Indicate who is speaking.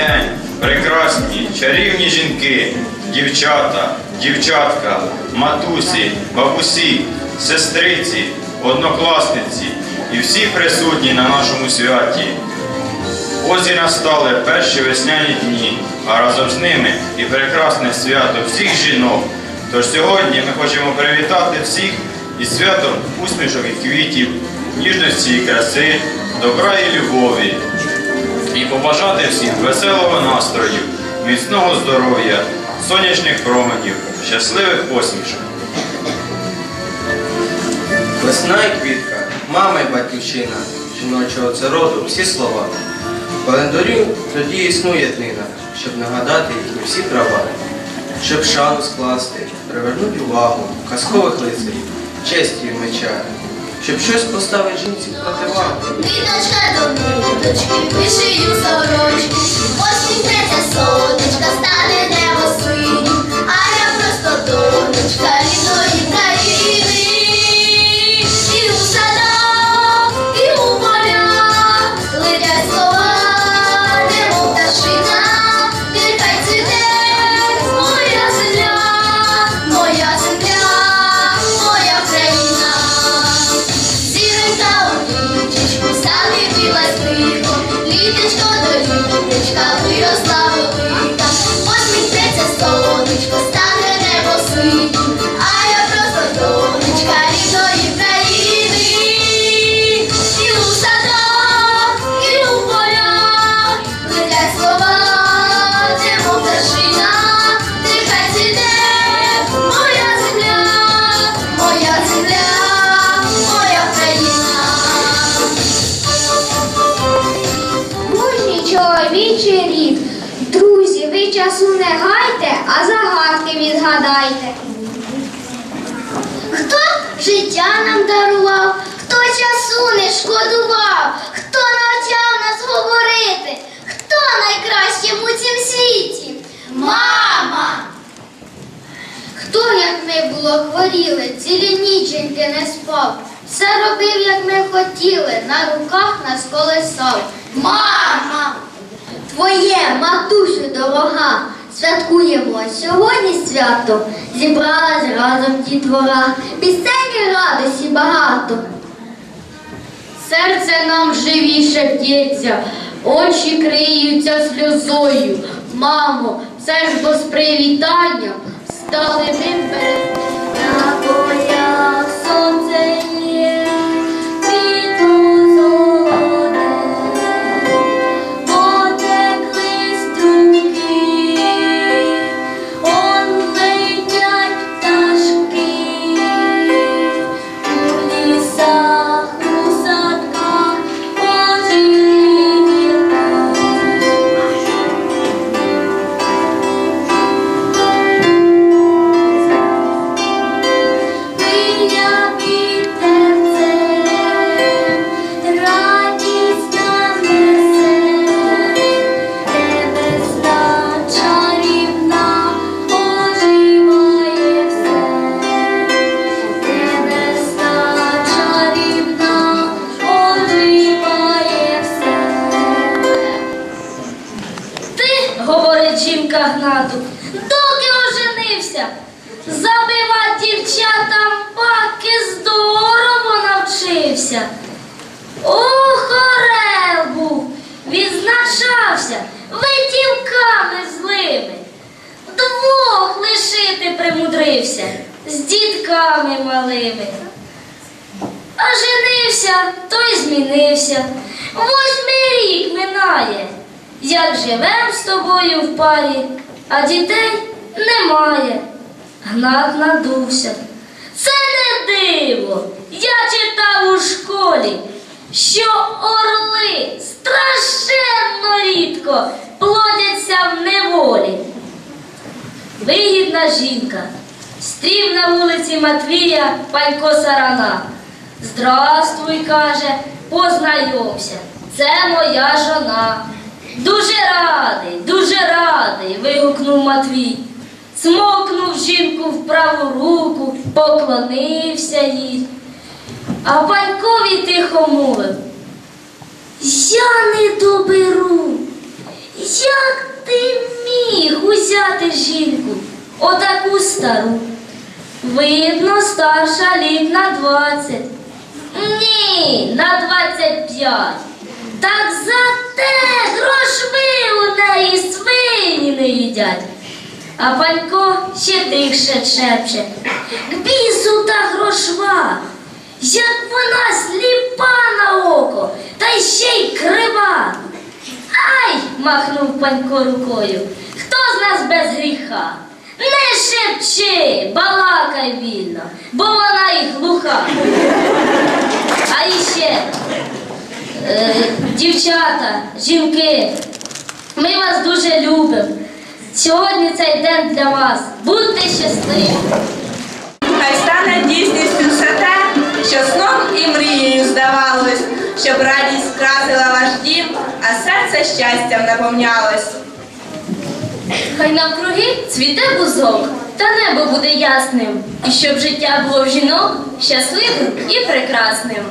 Speaker 1: день прекрасні, чарівні жінки, дівчата, дівчатка, матусі, бабусі, сестриці, однокласниці і всі присутні на нашому святі. Ось і настали перші весняні дні, а разом з ними і прекрасне свято всіх жінок. Тож сьогодні ми хочемо привітати всіх із святом усмішок і квітів, ніжності і краси, добра і любові. І побажати всім веселого настрою, міцного здоров'я, сонячних променів, щасливих посмішок.
Speaker 2: Весна і квітка, мама і батьківщина, жіночого це роду, всі слова. В календарі тоді існує днина, щоб нагадати їхні всі права, щоб шану скласти, привернути увагу казкових лицарів, честі і меча, щоб щось поставити жінці противагу.
Speaker 3: Ниточки, вишию сорочки, посміхнеться сонечка, стане сонечко, стане небо синім, а я просто донечка рідної країни. І у садах, і у полях летять слова, немов пташина, нехай цвіте моя земля, моя земля, моя країна.
Speaker 4: Мужній чоловічий рід. Часу не гайте, а загадки відгадайте.
Speaker 3: Хто життя нам дарував, хто часу не шкодував, хто навчав нас говорити, хто найкращим у цім світі? Мама!
Speaker 4: Хто, як ми було хворіли, цілі ніченьки не спав. Все робив, як ми хотіли, на руках нас колесав.
Speaker 3: Мама!
Speaker 4: Твоє, матусю дорога, святкуємо сьогодні свято. Зібралась разом дітвора, пісень і радості багато. Серце нам живіше б'ється, очі криються сльозою. Мамо, це ж бо з привітання стали ми перед
Speaker 5: жінка Гнату, доки оженився, забивати дівчатам паки здорово навчився. Ох, орел був, відзначався витівками злими. Двох лишити примудрився з дітками малими. А женився, той змінився. Восьмий рік минає. Як живем з тобою в парі, а дітей немає. Гнат надувся. Це не диво. Я читав у школі, що орли страшенно рідко плодяться в неволі. Вигідна жінка. Стрів на вулиці Матвія панько Сарана. Здравствуй, каже, познайомся. Це моя жона. Дуже радий, дуже радий, вигукнув Матвій. Смокнув жінку в праву руку, поклонився їй. А панькові тихо мовив. Я не доберу, як ти міг узяти жінку, отаку стару? Видно, старша літ на двадцять. Ні, на двадцять п'ять. Так зате грошви у неї свині не їдять. А панько ще тихше шепче. К бісу та грошва, як вона сліпа на око, та ще й крива. Ай! махнув панько рукою. Хто з нас без гріха? Не шепчи, балакай вільно, бо вона і глуха. А іще, дівчата, жінки, ми вас дуже любимо. Сьогодні цей день для вас. Будьте щасливі!
Speaker 6: Хай стане дійсністю все те, що сном і мрією здавалось, щоб радість скрасила ваш дім, а серце щастям наповнялось.
Speaker 5: Хай навкруги цвіте бузок, та небо буде ясним, і щоб життя було в жінок щасливим і прекрасним.